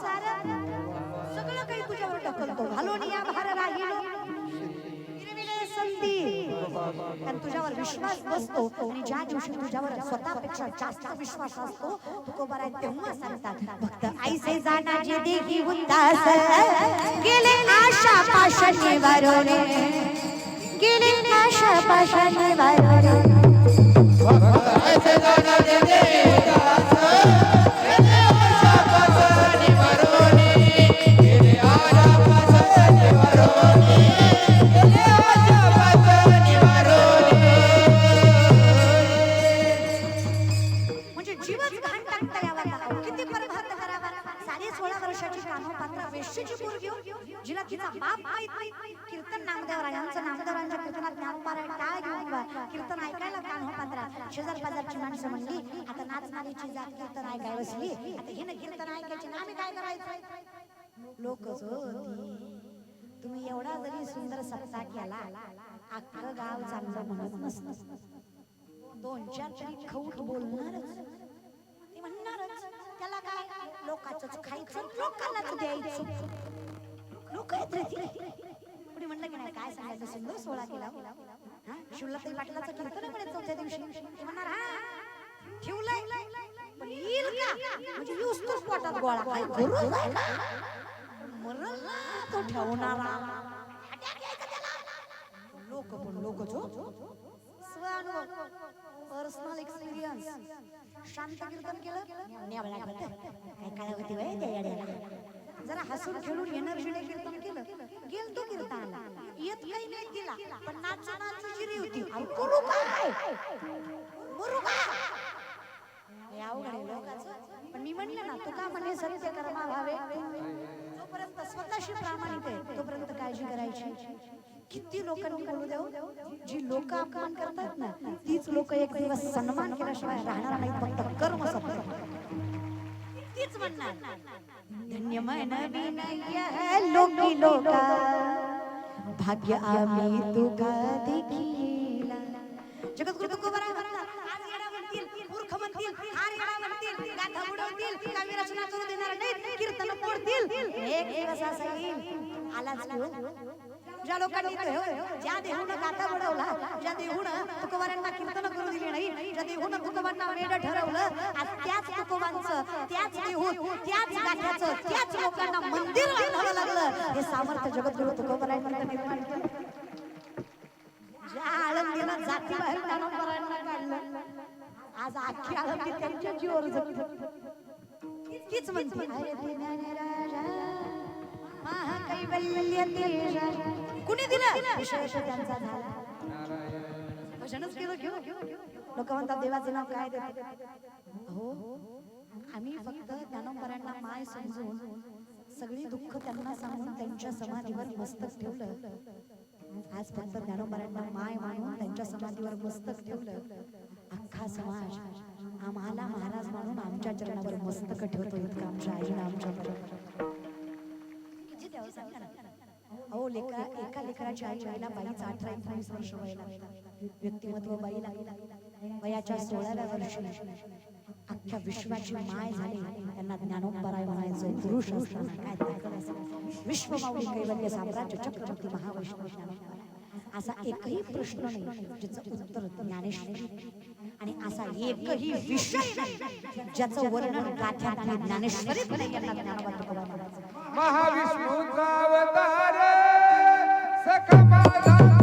संसार सगळं काही तुझ्यावर ढकलतो. घालून या भार राहिलो हिरविले कारण तुझ्यावर विश्वास बसतो आणि ज्या दिवशी तुझ्यावर स्वतःपेक्षा जास्त विश्वास असतो तुकोबारा तेव्हा सांगतात फक्त आईसे जाना जे देही उदास. गेले आशा पाशाने वारोने गेले आशा पाशाने पाशा निवारोने म्हणजे कान्होपात्रा वेश्येची पोरगी हो, जिला तिचा बाप माहीत नाही कीर्तन नामदेवरायांचं नामदेवरायांच्या कीर्तनात ज्ञानपारायण काय घेऊन बा? कीर्तन ऐकायला कान हो पात्रा. शेजार पाजारची माणसं म्हणली आता नाचणारीची जात कीर्तन ऐकाय बसली. आता हिनं कीर्तन ऐकायची ना आम्ही काय करायचं? लोक तुम्ही एवढा जरी सुंदर सत्ता केला अख्खं गाव चांगलं म्हणत नसत. दोन चार तरी खऊट बोलणारच. ते म्हणणारच. त्याला काय? लोकांच खायचं लोकांनाच द्यायचं. लोक आहेत रे ती. म्हणलं की नाही काय सांगायचं? सिंधू सोळा केला. शिवला तरी पाटलाचं कीर्तन नाही म्हणे चौथ्या दिवशी. ते म्हणणार हा ठेवलंय. पण येईल का? म्हणजे येऊस तोच पोटात गोळा काय करू आहे का? मरल तो ठेवणारा. लोक पण लोकच हो. स्वानुभव पर्सनल एक्सपिरियन्स शांत कीर्तन केलं काय काय होती जरा हसून खेळून एनर्जीने कीर्तन केलं. गेल तो कीर्तन येत काही नाही तिला. पण नाच नाच जिरी होती. करू काय करू का? पण मी म्हणलं ना तू का म्हणे सत्य कर्मा भावे? जोपर्यंत स्वतःशी प्रामाणिक आहे तोपर्यंत काळजी करायची. किती लोकांनी बोलू देऊ जी लोक अपमान करतात ना तीच लोक एक दिवस सन्मान केल्याशिवाय राहणार नाही फक्त कर्म सत्य तीच म्हणणार. धन्य मन लोकी लोका भाग्य आम्ही तुका देखीला. जगद्गुरु तुकोबारा म्हणतात, आज येडा म्हणतील, मूर्ख म्हणतील, हार येडा म्हणतील, गाथा काव्य रचना करू देणार नाहीत, कीर्तन मोडतील. एक दिवस असा येईल, आलाच ज्या लोकांनी ज्या देहून गाथा बुडवला ज्या देहून तुकोबारांना कीर्तन करू दिली नाही ज्या देहून तुकोबांना वेड ठरवलं आज त्याच तुकोबांचं त्याच देहून त्याच गाठ्याचं त्याच लोकांना मंदिर बांधावं लागलं हे सामर्थ्य जगद्गुरु तुकोबारांनी निर्माण केलं ज्या आळंदीनं जाती बाहेर काढलं आज आखी आळंदी त्यांच्या जीवावर जगते तीच म्हणते अरे कुणी दिलं? त्यांचा झाला. भजनच केलं घेऊ हो. लोक म्हणतात देवाचं नाव काय हो. आम्ही फक्त ज्ञानोबरायांना माय समजून सगळी दुःख त्यांना सांगून त्यांच्या समाधीवर मस्तक ठेवलं. आज फक्त ज्ञानोबरांना माय मानून त्यांच्या समाधीवर मस्तक ठेवलं. अख्खा समाज आम्हाला महाराज म्हणून आमच्या चरणावर मस्तक ठेवतो इतकं आमच्या आईला आमच्या बरोबर द्यावं सांगा ना. अहो लेकरा एका लेकराच्या आई आईला बाईचा अठरा एकोणीस वर्ष वय लागतं व्यक्तिमत्व बाई लागलं वयाच्या सोळाव्या वर्षी अख्ख्या विश्वाची माय झाली. त्यांना ज्ञानोपराय म्हणायचं पुरुष असताना काय विश्व असेल कैवल्य साम्राज्य चक्रवर्ती महावैष्णव ज्ञानोबराय असा एकही प्रश्न नाही ज्याचं उत्तर ज्ञानेश्वरी. आणि असा एकही विषय ज्याचं वर्णन गाथ्यात ज्ञानेश्वरी ज्ञानेश्वरीत यांना ज्ञानोबा महाविष्णूचा अवतार सखा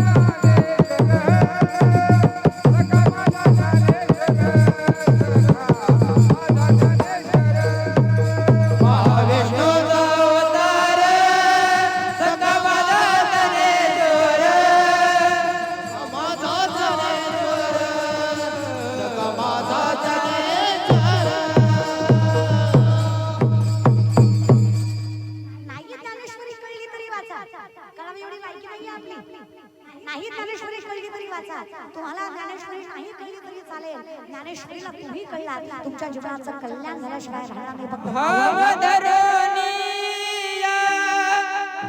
आपली नाही ज्ञानेश्वरी कळली तरी वाचा. तुम्हाला ज्ञानेश्वरी नाही कळली तरी चालेल. ज्ञानेश्वरीला तुम्ही कळला तुमच्या जीवनाचं कल्याण झाल्याशिवाय राहणार नाही फक्त भावधरणीया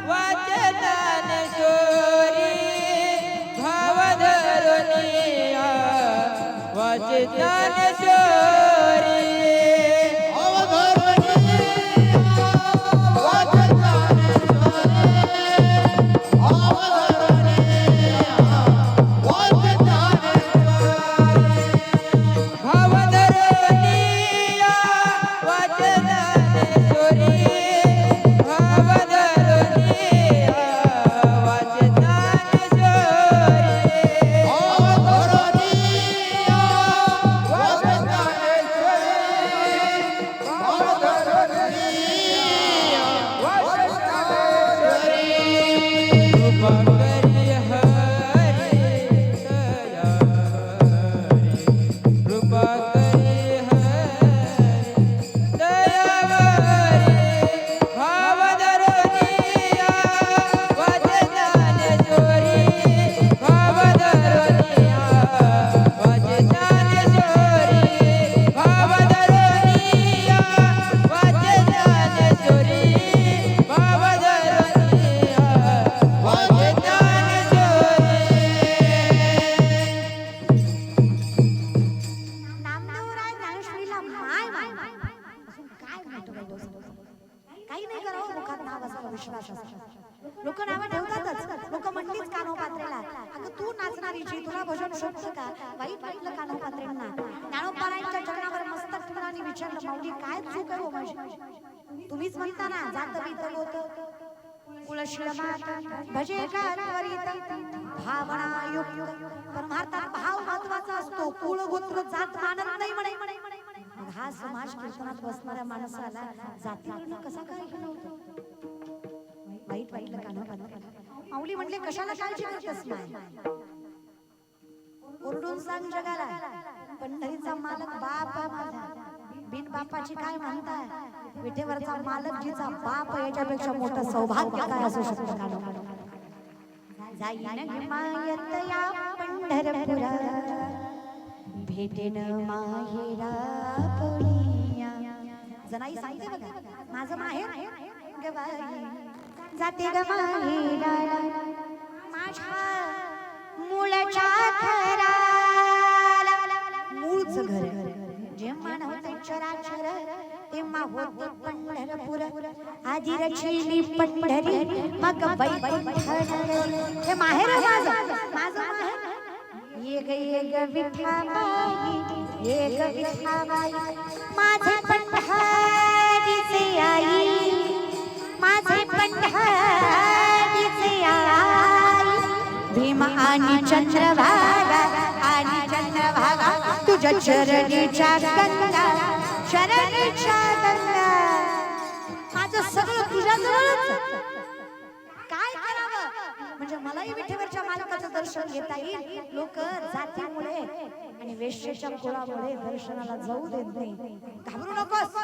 वाचतानेश्वरी भावधरणीया भजे का त्वरित भावना युक्त परमार्थात भाव महत्त्वाचा असतो. कुळ गोत्र जात मानत नाही म्हणे. मग हा समाज कीर्तनात बसणाऱ्या माणसाला जातीवरून कसा काय हे नव्हतं वाईट वाईटलं काना माऊली म्हणले कशाला काळजी करतस नाही ओरडून सांग जगाला पंढरीचा मालक बाप माझा बिन बापाची काय म्हणताय? विठेवरचा मालक जिचा बाप याच्यापेक्षा मोठं सौभाग्य काय असू शकतं काना जाईन हिमायत या पंढरपुरा भेटेन माहेरा पुनिया. जनाई सांगते बघा माझं माहेर गवाई. जाते ग माहेरा माझ्या मुळच्या घराला. मूळच घर जेव्हा नव्हते चराचर तेव्हा होते पंढरपूर. आधी रचिली पंढरी मग वैकुंठ हे माहेर माझं? माझं. माहेर विठाबाई विठाबाई माझे. पंढरीचे आई. माझे पंढरीचे आई. भीम आणि चंद्रभागा आणि चंद्रभागा तुझ्या चरणीच्या गंगा चरणीच्या माझं सगळं तुझ्या काय करावं? म्हणजे मलाही विठेवरच्या मालकाचं दर्शन घेता येईल. लोक जातीमुळे आणि वेश्येच्या कुळामुळे दर्शनाला जाऊ देत नाही. घाबरू नकोस.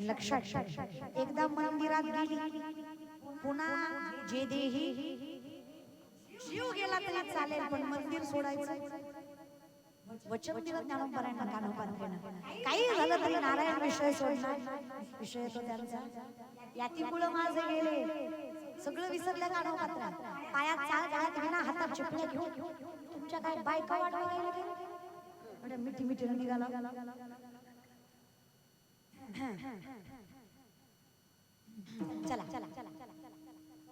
लक्षात एकदा मंदिरात गेली पुन्हा जे देही जीव गेला तरी चालेल पण मंदिर सोडायचं. वचन दिलं ज्ञानोपरायणा कानोपात्रेनं काही झालं तरी नारायण विषय सोडणार विषय तो त्यांचा याती मुलं माझे गेले सगळं विसरलं कानोपात्रा पायात चाल घालत घेणार हातात चिपल्या घेऊन तुमच्या काय बायका वाट गेले गेल्या? मिठी मिठी निघाला चला चला चला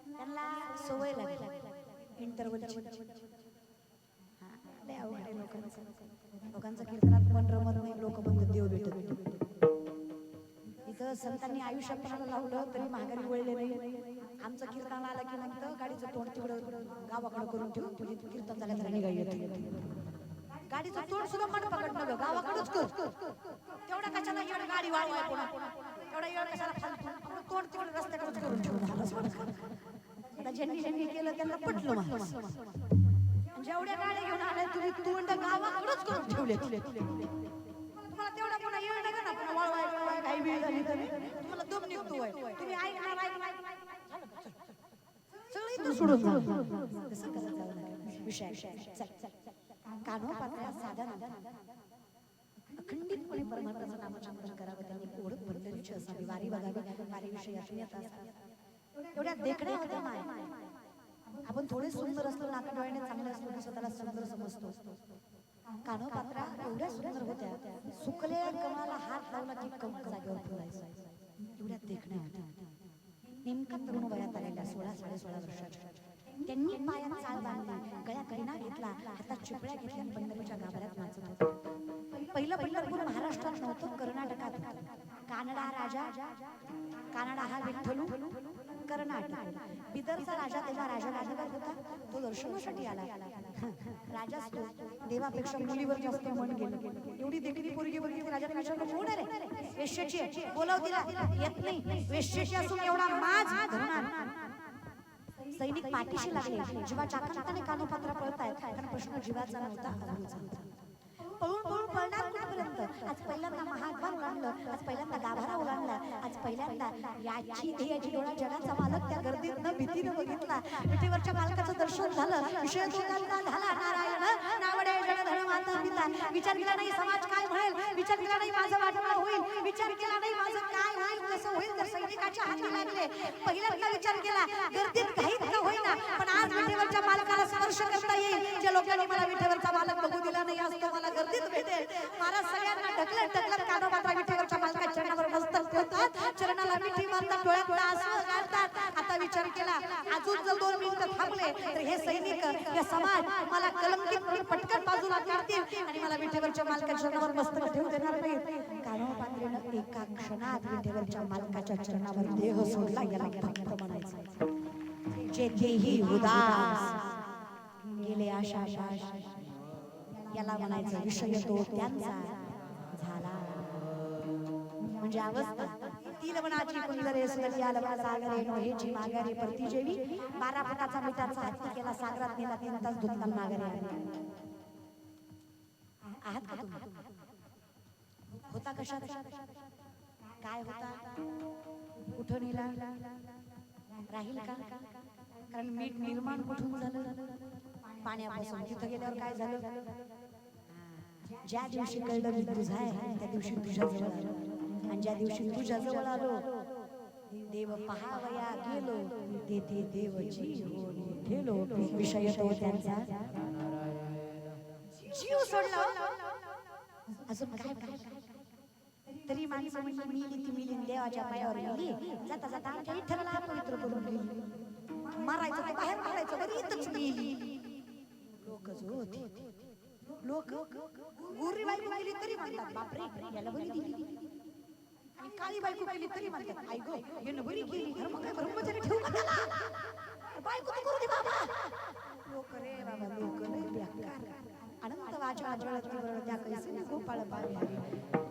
त्यांना सवय लागली इंटरव्हल लय अवघड आहे लोकांचं. लोकांचं कीर्तनात मन रमत नाही लोक म्हणतात देव भेटत इथं संतांनी आयुष्यात कोणाला लावलं तरी माघारी वळले नाही. आमचं कीर्तन आलं की नंतर गाडीचं तोंड तिकडं गावाकडं करून ठेवून तुझी कीर्तन झालं तर येते गाडीचं तोंड सुद्धा मन पकडलं गावाकडंच कर. तेवढा कशाला येड गाडी वाढवाय पुन्हा? तेवढा येड कशाला फालतू? तोंड तिकडे रस्त्याकडेच करून. आता ज्यांनी ज्यांनी केलं त्यांना पटलं. जेवढ्या गाड्या घेऊन आल्या तुम्ही तोंड गावाकडूनच करून ठेवले. तुम्हाला तेवढा पुन्हा येऊ नका ना? पुन्हा वळवाय काही वेळ झाली तरी. तुम्हाला दम निघतोय तुम्ही ऐकणार ऐकणार सगळं इथं सोडून जा. करत जाऊ नका. विषय कानो पात्रा साधन अखंडितपणे परमार्थाचं नामचिंतन करावं त्यांनी ओळख पंढरीची असावी वारी बघावी वारी विषयी आत्मीयता असावी. एवढ्या देखण्या होत्या माय. आपण थोडे सुंदर असलो नाका डोळ्याने चांगले स्वतःला सुंदर समजतो. कानो पात्रा एवढ्या सुंदर होत्या सुकलेल्या कमळाला हात लावला की कमळ जागेवर फुलायचं एवढ्या देखण्या होत्या. नेमका तरुण वयात आलेल्या सोळा साडे सोळा वर्षाच्या. त्यांनी पायात चाल बांधली गळ्यात कैना घेतला हातात चिपळ्या घेतल्या पंढरीच्या गाभाऱ्यात नाचत होते. पहिलं पंढरपूर महाराष्ट्रात नव्हतं कर्नाटकात. कानडा राजा कानडा हा विठ्ठलू कर्नाटक बिदरचा राजा तेव्हा राजा राजावर होता. तो दर्शनासाठी आला. राजा देवापेक्षा मुलीवर जास्त मन गेलं. एवढी देखील पोरगी बघितली राजाने विचारलं कोण आहे. रे वेश्याची बोलव तिला येत नाही. वेश्याची असून एवढा माज धरणार. सैनिक पाठीशी लागले. जीवाच्या आकांताने कानोपात्रा आहेत कारण प्रश्न जीवाचा नव्हता पळून पळून पळणार कुठपर्यंत आज पहिल्यांदा महात्मा ओलांडलं. आज पहिल्यांदा गाभारा ओलांडला. आज पहिल्यांदा याची ध्येयाची डोळा जगाचा मालक त्या गर्दीत भीतीनं बघितला. विठेवरच्या मालकाचं दर्शन झालं. विषय झाला. नारायण नावडे जगधन माता पिता. विचार केला नाही समाज काय म्हणेल? विचार केला नाही माझं वाटणं होईल? विचार केला नाही माझं काय होईल? कसं होईल? तर सैनिकाच्या हाती लागले. पहिल्यांदा विचार केला. गर्दीत काहीच न होईना? पण आज विठेवरच्या मालकाला स्पर्श करता येईल. ज्या लोकांनी मला विठेवरचा मालक बघू दिला नाही असतो मला गर्दीत भेटेल. महाराज ढकलत ढकलत कानोबात्रा विठ्ठलाच्या मालका चरणावर मस्तक ठेवतात चरणाला मिठी मारतात डोळ्यातला आसू गाळतात आता विचार केला अजून जर दोन मिनिटं थांबले तर हे सैनिक हे समाज मला कलंकित करून पटकन बाजूला काढतील आणि मला विठ्ठलाच्या मालका चरणावर मस्तक ठेवू देणार नाही कानोबात्रेनं एका क्षणात विठ्ठलाच्या मालकाच्या चरणावर देह सोडला गेला भक्त म्हणायचा. जेथेही उदास गेले आशा याला म्हणायचं विषय तो त्यांचा. झाला. म्हणजे अवस्था. ती लवणाची कुंदरे सुरली आलवा सागरे नोहेची माघारी परती जेवी बारा फुटाचा मिठाचा हत्ती केला सागरात नेला तीन तास धुतला माघारी आहात का तुम्ही? होता कशा काय होता? कुठं नेला? राहील का? कारण मीठ निर्माण कुठून झालं? पाण्यापासून. तिथं गेल्यावर काय झालं? ज्या दिवशी कळलं मी तुझा आहे त्या दिवशी तुझ्याजवळ आलो. आणि ज्या दिवशी तुझ्याजवळ आलो देव पहावया गेलो. तेथे देवची होणी ठेलो. विषय तो त्यांचा. जीव सोडला हो. अजून काय काय तरी माणसं म्हणजे मिली ती मिली देवाच्या पायावर मिली जाता जाता आमच्या विठ्ठलाला पवित्र करून गेली. मारायचं बाहेर मारायचं बरी इथंच मिली. लोक जो होती लोक गोरी बायको केली तरी म्हणतात. बापरे याला बरी दिली. आणि काळी बायको केली तरी म्हणतात. आई गो यानं बरी केली. अरे मग काय ब्रह्मचारी ठेवू का त्याला? बायको तर करू दे बाबा. लोक रे बाबा लोक रे बेकार. अनंत वाचा ज्वळती बरं त्या कैसे गोपाळ पाणी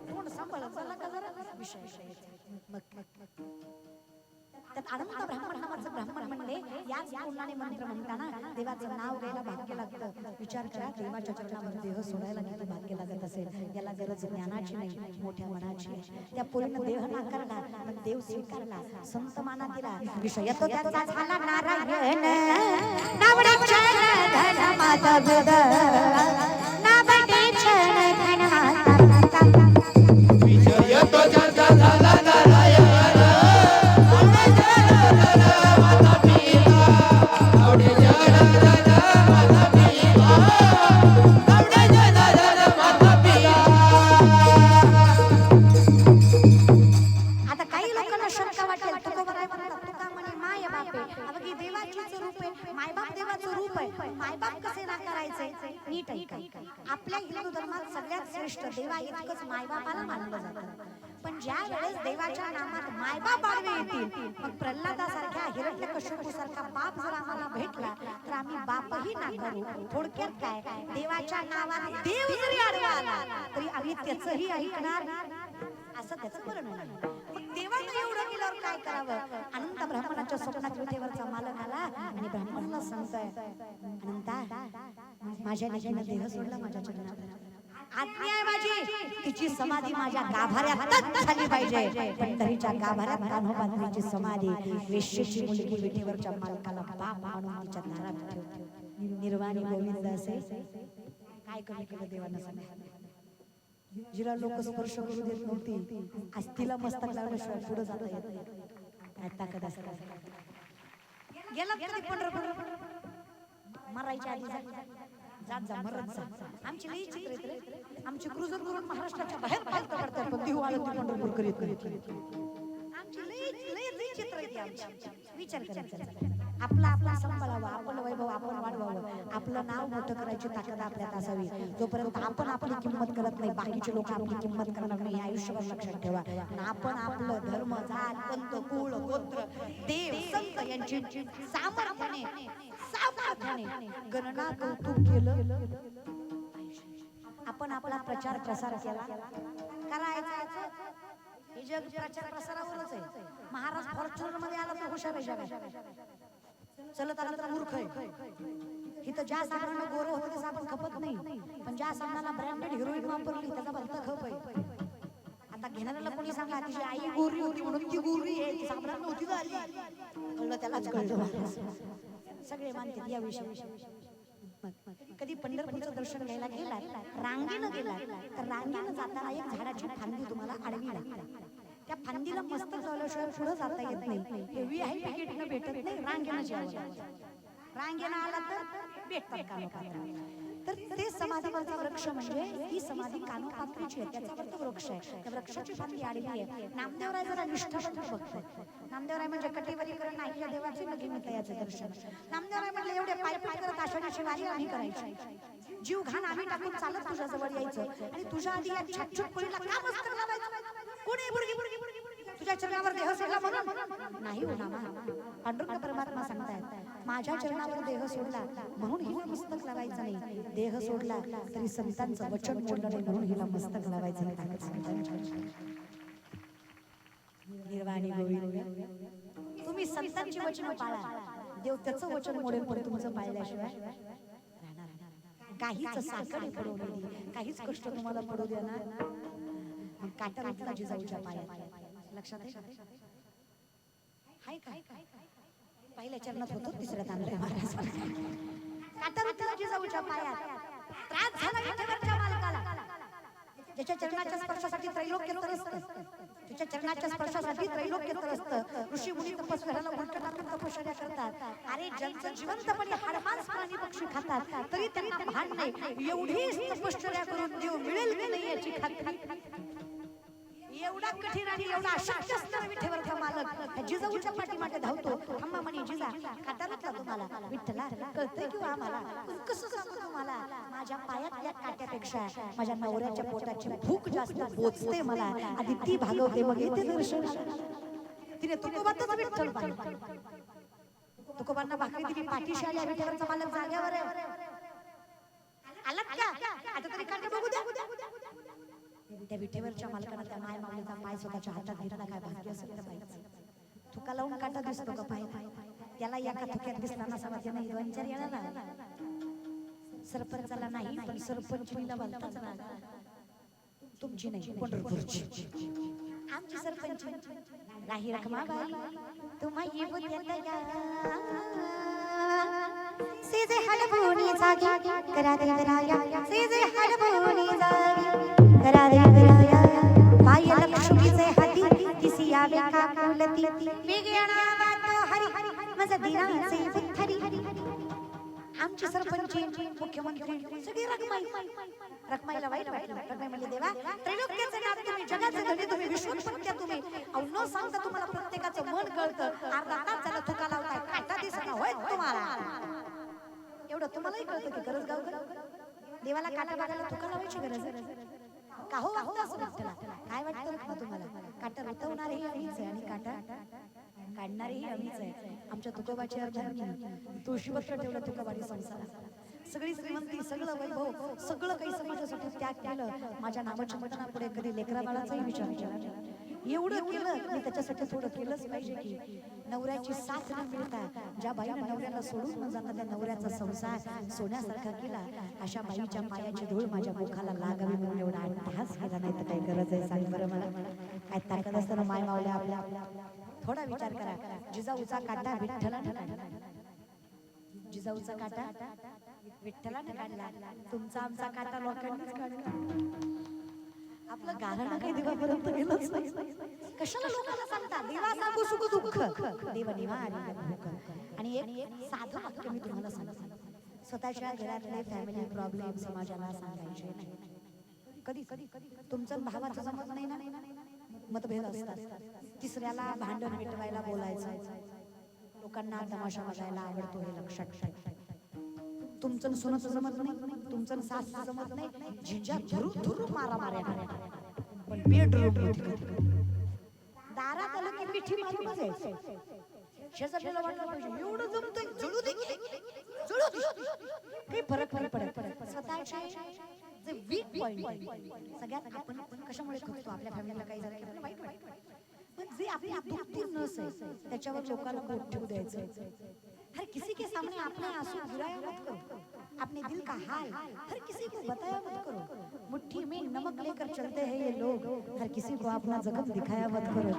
तोंड सांभाळ चला का जरा? विषय मग मग. त्यात अनंत ब्राह्मण नावाचं ब्राह्मण म्हणले. याच पूर्णाने मंत्र म्हणताना देवाचं नाव घ्यायला भाग्य लागतं. विचार करा देवाच्या चरणावर देह सोडायला किती भाग्य लागत असेल? याला गरज ज्ञानाची नाही मोठ्या मनाची त्या पूर्ण देह नाकारला पण देव स्वीकारला संत माना दिला. विषय तो त्याचा झाला नारायण. नावडे चरण धन माता बुध नावडे चरण देवाचं रूप आहे. मायबाप देवाचं रूप आहे. मायबाप कसे नाकारायचे? नीट ऐका. आपल्या हिंदू धर्मात सगळ्यात श्रेष्ठ देवा इतकंच मायबापाला मानलं जातं. पण ज्या वेळेस देवाच्या नामात मायबाप आडवे येतील मग प्रल्हादासारख्या हिरण्यकश्यपू सारखा बाप जर आम्हाला भेटला तर आम्ही बापही नाकारू. थोडक्यात काय? देवाच्या नावात देव जरी आडवा आला तरी आम्ही त्याचंही ऐकणार? असं त्याचं वर्णन आहे. मग देवानं एवढं केल्यावर काय करावं? अनंत ब्राह्मणाच्या स्वप्नात विठेवरचा मालक आला आणि ब्राह्मणाला सांगतोय अनंता माझ्या निजाने देह सोडला माझ्या चरणात आज्ञा आहे माझी तिची समाधी माझ्या गाभाऱ्यात झाली पाहिजे. पण तरीच्या गाभाऱ्यात कान्होबांची समाधी वेश्येची मुलगी विठेवरच्या मालकाला बाप म्हणून तिच्या दारात ठेवते. निर्वाणी गोविंद असे. काय कमी केलं देवानं सांगितलं? जिला लोक स्पर्श करू देत नव्हती. आज तिला मस्तक लावल्याशिवाय पुढे जाता येत काय ताकद असते गेला कधी पंढरपूर? मरायच्या आधी जात जा मरत जा. आमची लई चित्र आहेत आमची क्रुझर करून महाराष्ट्राच्या बाहेर पालत करतात पण देऊ आलं ती पंढरपूर करीत करीत आमची लई लई लई चित्र आहेत आमची. विचार करायचा आपला आपला संपलावा आपण वैभव आपण वाढवावं. आपलं नाव मोठं करायची ताकद आपल्यात असावी. जोपर्यंत आपण आपली किंमत करत नाही बाकीचे लोक आपली किंमत करणार नाही आयुष्यभर लक्षात ठेवा. आपण आपलं धर्म जात पंत कुळ गोत्र देव संत यांची सामर्थ्याने सामर्थ्याने गणना कौतुक केलं. आपण आपला प्रचार प्रसार केला. करायचा हे जग प्रचार प्रसारावरच आहे. महाराज फॉर्च्युनरमध्ये आला तर हुशार आहे जगात चलत आला तर मूर्ख आहे. इथं ज्या साबणानं गोरं होतं ते साबण खपत नाही. पण ज्या साबणाला ब्रँडेड हिरोईन वापरली त्याचा भलता खप आहे. आता घेणाऱ्याला कोणी सांगा तिची आई गोरी होती म्हणून ती गोरी आहे ती साबणानं नव्हती झाली. कळलं त्यालाच कळलं सगळे मानते या विषयी कधी पंढरपूरचं दर्शन घ्यायला गेला रांगेनं गेला तर रांगेनं जाताना एक झाडाची फांदी तुम्हाला आडवी लागली त्या फांदीला मस्त झाल्याशिवाय पुढे जाता येत नाही. हे व्हीआयपी तिकीटनं भेटत नाही. रांगेनं जावं लागतं. रांगेनं आला तर भेटतात कानोपात्रा तर ते समाधीवरचा वृक्ष म्हणजे ही समाधी कानोपात्राची आहे. त्याचा तो वृक्ष आहे. त्या वृक्षाची फांदी आलेली आहे. नामदेवराय जरा निष्ठावंत बघतो नामदेवराय म्हणजे कटिवरीकरण नाही या देवाची नगी मिळतं याचं दर्शन. नामदेवराय म्हणले एवढे पाय पाय करत आषाढीची वारी आम्ही करायची. जीव घाण आम्ही टाकून चालत तुझ्याजवळ यायचं. आणि तुझ्या आधी या छटछट पोळीला का मस्त लावायचं कोणी बुरगी बुरगी बुरगी तुझ्या चरणावर देह सोडला म्हणून? नाही हो नामा पांडुरंग परमात्मा सांगतायत माझ्या चरणावर देह सोडला म्हणून हिला मस्तक लावायचं नाही. देह सोडला तरी संतांचं वचन मोडलं नाही म्हणून हिला मस्तक लावायचं नाही. निर्वाणी गोविंद तुम्ही संतांची वचन पाळा. देव त्याचं वचन मोडेल पण तुमचं पाळल्याशिवाय काहीच साखर पडू काहीच कष्ट तुम्हाला पडू द्या ना काटा रुतला जिजाऊच्या पाया लक्षात आहे? काय पहिल्या चरणात होतो तिसऱ्या तांदळ्या महाराज. जिजाऊच्या पायात. त्रास झाला मालकाला. ज्याच्या चरणाच्या स्पर्शासाठी त्रैलोक्य त्याच्या चरणाच्या स्पर्शासाठी त्रैलोक्य ऋषी मुनी उलट टाकून तपश्चर्या करतात. अरे ज्यांचं जिवंतपणे प्राणी पक्षी खातात. तरी त्यांना भान नाही. एवढी तपश्चर्या करून देव मिळेल की नाही याची खात्री? एवढा कठीण आणि एवढा अशक्य असणारा विठ्ठलचा मालक जिजाऊच्या पाठीमागे धावतो. थांबा म्हणे जिजा काटारतला तुम्हाला. विठ्ठला कळतंय किंवा आम्हाला? पण कसं सांगू तुम्हाला? माझ्या पायातल्या काट्यापेक्षा माझ्या नवऱ्याच्या पोटाची भूक जास्त पोचते मला. आधी ती भागवते मग येते दर्शन. तिने तुकोबातच विठ्ठल पाहिलं तुकोबांना भाकरी दिली पाठीशी आल्या विठ्ठलाचा मालक जाग्यावर आहे. आलात का? आता तरी काटे बघू द्या. त्या विठेवरच्या मालकानं त्या माय माऊलीचा पाय स्वतःच्या हातात घेतला काय भाग्य असेल तर पाहिजे तुका लावून काटा दिसतो का पाय? त्याला एका थुक्यात दिसला नसा माहिती नाही दोन चार येणार सरपंचाला नाही पण सरपंचीला बनताच ना तुमची नाही पंढरपूरची. आमची सरपंच. राही रखमाबाई तुम्हा येऊ देता सीजे हलबोनी जागी करा दे दराया सीजे हलबोनी जागी. करा दे दराया लक्ष्मीचे हाती किसी आवे का कुलती वेगळा हरी दिनाचे सरपंच मुख्यमंत्री सगळी वाईट वाटलं रखमाई म्हणले देवा त्रैलोक्याचे नाथ तुम्ही जगाचे तुम्ही तुम्ही अहो न सांगता तुम्हाला प्रत्येकाचं मन कळतं अर्धा तास झाला तुका लावताय काटा होय तुम्हाला एवढं तुम्हालाही कळतं की गरज गाव देवाला काटा बागाला तुका लावायची गरज आहे. का हो? वाटतं असं विठ्ठला काय वाटतं तुम्हाला? काटा रुतवणारही आम्हीच आहे आणि काटा काढणारही आम्हीच आहे. आमच्या तुकोबाची अर्धांनी तुळशीपत्र ठेवलं तुकोबाडी संसारात. सगळी श्रीमंती सगळं वैभव सगळं काही समाजासाठी त्याग केलं. माझ्या नावाच्या मटणापुढे कधी लेकरा बाळाचाही विचार केला एवढं केलं मी त्याच्यासाठी थोडं केलंच पाहिजे की नवऱ्याची साथ न मिळता ज्या बाईनं नवऱ्याला सोडून न जाता त्या नवऱ्याचा संसार सोन्यासारखा केला अशा बाईच्या पायाची धूळ माझ्या मुखाला लागावी म्हणून एवढा अट्टहास केला. नाही तर काही गरज आहे सांग बरं मला? काय ताकद असताना माय मावल्या आपल्या? थोडा विचार करा. जिजाऊचा काटा विठ्ठला जिजाऊचा काटा विठ्ठला काढला. तुमचा आमचा काटा लोकांनीच काढला. आपलं गाणं काही देवापर्यंत गेलंच नाही. कशाला लोकांना सांगता? देवा सांगू सुख दुःख. देव भूक आणि एक साधं वाक्य मी तुम्हाला सांगते. स्वतःच्या घरातले फॅमिली प्रॉब्लेम समाजाला सांगायचे नाही. कधी? कधी? तुमचं भावाचं जमत नाही ना? मतभेद असतात. तिसऱ्याला भांडण मिटवायला बोलायचं. लोकांना तमाशा बघायला आवडतो हे लक्षात ठेवा. तुमचं सोनं जमत नाही तुमचं सास जमत नाही झिंजा धुरू धुरू मारा माऱ्या पण बेडरूम दारात आलं की मिठी मारून जायचं शेजारच्याला वाटलं पाहिजे एवढं जमतंय जळू दे जळू दे. काही फरक फरक पडत. स्वतःचे जे वीक पॉइंट सगळ्यात आपण कशामुळे खचतो आपल्या फॅमिलीला काही झालं की आपल्याला वाईट वाटतं पण जे आपली दुःखी नस आहे त्याच्यावर लोकांना बोट ठेवू द्यायचं. हर किसी के सामने अपने आंसू गिराया मत करो। अपने दिल का हाल हर किसी को बताया मत करो। मुट्ठी में नमक लेकर चलते हैं ये लोग। हर किसी को अपना जगत दिखाया मत करो।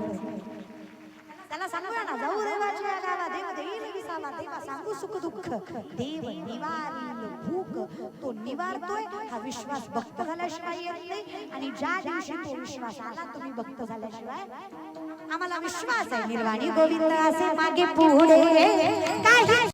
त्याला सांगूया ना जाऊ देवाच्या गावा देव देईल विसावा देवा सांगू सुख दुःख। देव निवारील भूक तो निवारतोय हा। विश्वास भक्त झाल्याशिवाय येत नाही आणि ज्या दिवशी तो विश्वास आला तुम्ही भक्त झाल्याशिवाय आम्हाला विश्वास आहे. निर्वाणी गोविंद असे मागे पुढे. काही